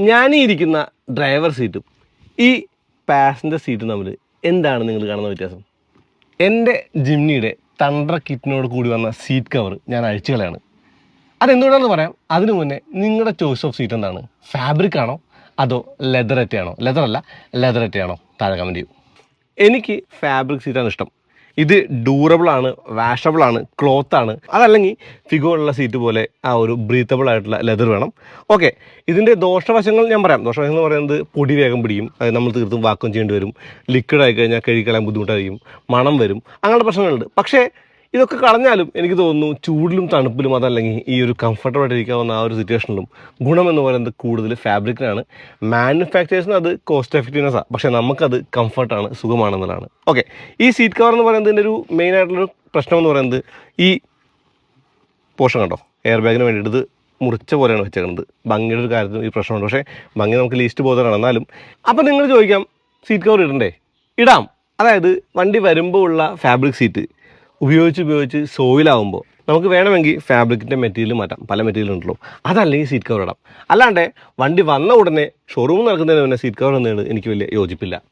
ഞാൻ ഇരിക്കുന്ന ഡ്രൈവർ സീറ്റും ഈ പാസഞ്ചർ സീറ്റും തമ്മിൽ എന്താണ് നിങ്ങൾ കാണുന്ന വ്യത്യാസം? എന്റെ ജിംനിയുടെ തണ്ടർ കിറ്റിനോട് കൂടി വന്ന സീറ്റ് കവർ ഞാൻ അഴിച്ചു കളയാണ്. അതെന്തുകൊണ്ടാണെന്ന് പറയാം? അതിനു മുന്നേ നിങ്ങളുടെ ചോയ്സ് ഓഫ് സീറ്റ് എന്താണ്? ഫാബ്രിക് ആണോ? അതോ ലെതററ്റയാണോ ലെതറല്ല ലെതർ അല്ല ലെതററ്റ് ആണോ താഴെ കമന്റ് ചെയ്യൂ. എനിക്ക് ഫാബ്രിക് സീറ്റാണ് ഇഷ്ടം. ഇത് ഡ്യൂറബിൾ ആണ് വാഷബിൾ ആണ് ക്ലോത്ത് ആണ്. അതല്ലെങ്കിൽ ഫിഗോ ഉള്ള സീറ്റ് പോലെ ആ ഒരു ബ്രീത്തബിൾ ആയിട്ടുള്ള ലെതർ വേണം. ഓക്കെ ഇതിന്റെ ദോഷവശങ്ങൾ ഞാൻ പറയാം. ദോഷവശങ്ങൾ എന്ന് പറയുന്നത് പൊടി വേഗം പിടിക്കും അത് നമ്മൾ തീർത്തും വാക്വം ചെയ്യേണ്ടി വരും. ലിക്വിഡ് ആയി കഴിഞ്ഞാൽ കഴുകിക്കളയാൻ ബുദ്ധിമുട്ടായിരിക്കും മണം വരും അങ്ങനത്തെ പ്രശ്നങ്ങളുണ്ട്. പക്ഷേ ഇതൊക്കെ കളഞ്ഞാലും എനിക്ക് തോന്നുന്നു ചൂടിലും തണുപ്പിലും അതല്ലെങ്കിൽ ഈ ഒരു കംഫർട്ടബിൾ ആയിട്ടിരിക്കാവുന്ന ആ ഒരു സിറ്റുവേഷനിലും ഗുണം എന്ന് പറയുന്നത് കൂടുതൽ ഫാബ്രിക്കിനാണ് മാനുഫാക്ചേഴ്സിന് അത് കോസ്റ്റ് എഫക്റ്റീവ്നെസ്സാണ് പക്ഷേ നമുക്കത് കംഫർട്ടാണ് സുഖമാണെന്നുള്ളതാണ്. ഓക്കെ ഈ സീറ്റ് കവർ എന്ന് പറയുന്നതിന്റെ ഒരു മെയിൻ ആയിട്ടുള്ളൊരു പ്രശ്നം എന്ന് പറയുന്നത് ഈ പോഷൻ കണ്ടോ? എയർ ബാഗിന് വേണ്ടിയിട്ട് മുറിച്ച പോലെയാണ് വെച്ചേക്കുന്നത്. ഭംഗിയുടെ ഒരു കാര്യത്തിൽ ഈ പ്രശ്നമുണ്ട്. പക്ഷേ ഭംഗി നമുക്ക് ലീസ്റ്റ് ബോധമാണ്. എന്നാലും അപ്പോൾ നിങ്ങൾ ചോദിക്കാം സീറ്റ് കവർ ഇടണ്ടേ? ഇടാം. അതായത് വണ്ടി വരുമ്പോൾ ഉള്ള ഫാബ്രിക് സീറ്റ് ഉപയോഗിച്ച് ഉപയോഗിച്ച് സോയിലാവുമ്പോൾ നമുക്ക് വേണമെങ്കിൽ ഫാബ്രിക്കിന്റെ മെറ്റീരിയൽ മാറ്റാം. പല മെറ്റീരിയൽ ഉണ്ടല്ലോ. അതല്ലെങ്കിൽ സീറ്റ് കവർ ഇടാം. അല്ലാണ്ട് വണ്ടി വന്ന ഉടനെ ഷോറൂമിൽ നടക്കുന്നതിന് മുന്നേ സീറ്റ് കവർ എന്നതിന് എനിക്ക് വലിയ യോജിപ്പില്ല.